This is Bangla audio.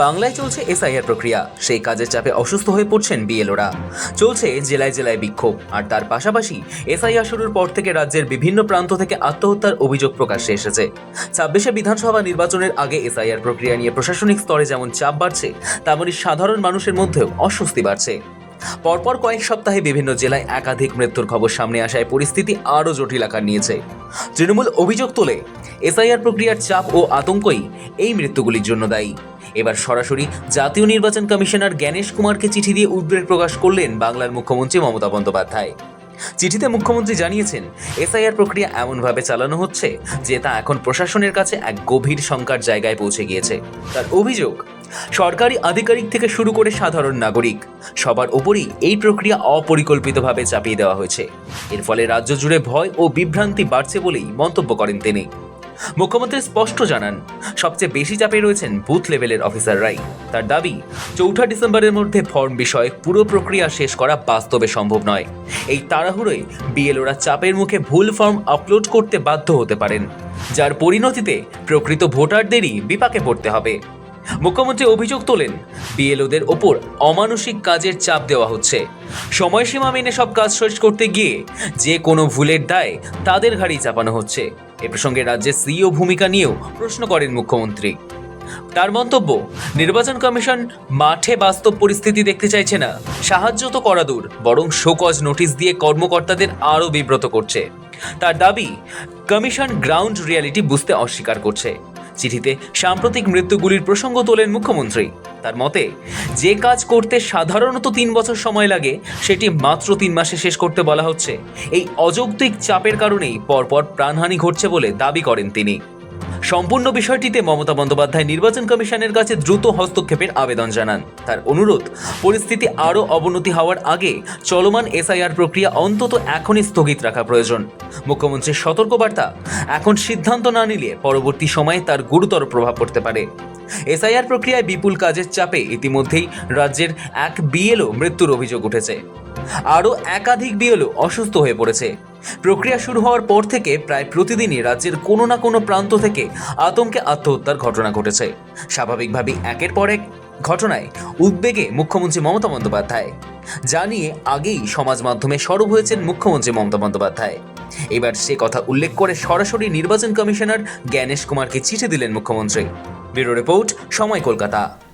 বাংলায় চলছে এসআইআর প্রক্রিয়া। সেই কাজের চাপে অসুস্থ হয়ে পড়ছেন বিএলওরা। চলছে জেলায় জেলায় বিক্ষোভ, আর তার পাশাপাশি এসআইআর শুরুর পর থেকে রাজ্যের বিভিন্ন প্রান্ত থেকে আত্মহত্যার অভিযোগ প্রকাশ্যে এসেছে। ছাব্বিশে বিধানসভা নির্বাচনের আগে এসআইআর প্রক্রিয়া নিয়ে প্রশাসনিক স্তরে যেমন চাপ বাড়ছে, তেমনই সাধারণ মানুষের মধ্যেও অস্বস্তি বাড়ছে। পরপর কয়েক সপ্তাহে বিভিন্ন জেলায় একাধিক মৃত্যুর খবর সামনে আসায় পরিস্থিতি আরও জটিল আকার নিয়েছে। তৃণমূল অভিযোগ তোলে এসআইআর প্রক্রিয়ার চাপ ও আতঙ্কই এই মৃত্যুগুলির জন্য দায়ী। এবার সরাসরি জাতীয় নির্বাচন কমিশনার জ্ঞানেশ কুমারকে চিঠি দিয়ে উদ্বেগ প্রকাশ করলেন বাংলার মুখ্যমন্ত্রী মমতা বন্দ্যোপাধ্যায়। চিঠিতে মুখ্যমন্ত্রী জানিয়েছেন, এসআইআর প্রক্রিয়া এমনভাবে চালানো হচ্ছে যে তা এখন প্রশাসনের কাছে এক গভীর শঙ্কার জায়গায় পৌঁছে গিয়েছে। তার অভিযোগ, সরকারি আধিকারিক থেকে শুরু করে সাধারণ নাগরিক, সবার ওপরই এই প্রক্রিয়া অপরিকল্পিতভাবে চাপিয়ে দেওয়া হয়েছে। এর ফলে রাজ্য জুড়ে ভয় ও বিভ্রান্তি বাড়ছে বলেই মন্তব্য করেন তিনি। মুখ্যমন্ত্রী স্পষ্ট জানান, সবচেয়ে বেশি চাপে রয়েছেন বুথ লেভেলের অফিসাররাই তার দাবি, চৌঠা ডিসেম্বরের মধ্যে ফর্ম বিষয়ে পুরো প্রক্রিয়া শেষ করা বাস্তবে সম্ভব নয়। এই তাড়াহুড়োয় বিএলওরা চাপের মুখে ভুল ফর্ম আপলোড করতে বাধ্য হতে পারেন, যার পরিণতিতে প্রকৃত ভোটারদেরই বিপাকে পড়তে হবে। মুখ্যমন্ত্রী অভিযোগ তোলেন, বিএলওদের ওপর অমানসিক কাজের চাপ দেওয়া হচ্ছে। সময়সীমা মেনে সব কাজ শেষ করতে গিয়ে যে কোনো ভুলের দায় তাদের ঘাড়েই চাপানো হচ্ছে। এ প্রসঙ্গে রাজ্যের সিইও ভূমিকা নিয়েও প্রশ্ন করেন মুখ্যমন্ত্রী। তার মন্তব্য, নির্বাচন কমিশন মাঠে বাস্তব পরিস্থিতি দেখতে চাইছে না, সাহায্য তো করা দূর, বরং শোকজ নোটিশ দিয়ে কর্মকর্তাদের আরও বিব্রত করছে। তার দাবি, কমিশন গ্রাউন্ড রিয়ালিটি বুঝতে অস্বীকার করছে। চিঠিতে সাম্প্রতিক মৃত্যুগুলির প্রসঙ্গ তোলেন মুখ্যমন্ত্রী। তার মতে, যে কাজ করতে সাধারণত তিন বছর সময় লাগে, সেটি মাত্র তিন মাসে শেষ করতে বলা হচ্ছে। এই অযৌক্তিক চাপের কারণেই পরপর প্রাণহানি ঘটছে বলে দাবি করেন তিনি। সম্পূর্ণ বিষয়টিতে মমতা বন্দ্যোপাধ্যায় নির্বাচন কমিশনের কাছে দ্রুত হস্তক্ষেপের আবেদন জানান। তার অনুরোধ, পরিস্থিতি আরও অবনতি হওয়ার আগে চলমান এসআইআর প্রক্রিয়া অন্তত এখনই স্থগিত রাখা প্রয়োজন। মুখ্যমন্ত্রীর সতর্কবার্তা, এখন সিদ্ধান্ত না নিলে পরবর্তী সময়ে তার গুরুতর প্রভাব পড়তে পারে। এসআইআর প্রক্রিয়ায় বিপুল কাজের চাপে ইতিমধ্যেই রাজ্যের এক বিএলও মৃত্যুর অভিযোগ উঠেছে। আরও একাধিক বিএলও অসুস্থ হয়ে পড়েছে। প্রক্রিয়া শুরু হওয়ার পর থেকে প্রায় প্রতিদিনই রাজ্যের কোনো না কোনো প্রান্ত থেকে আতঙ্কে আত্মহত্যার ঘটনা ঘটেছে। স্বাভাবিকভাবেই একের পর এক ঘটনায় উদ্বেগে মুখ্যমন্ত্রী মমতা বন্দ্যোপাধ্যায়। যা নিয়ে আগেই সমাজ মাধ্যমে সরব হয়েছেন মুখ্যমন্ত্রী মমতা বন্দ্যোপাধ্যায়। এবার সে কথা উল্লেখ করে সরাসরি নির্বাচন কমিশনার জ্ঞানেশ কুমারকে চিঠি দিলেন মুখ্যমন্ত্রী। ব্যুরো রিপোর্ট, সময় কলকাতা।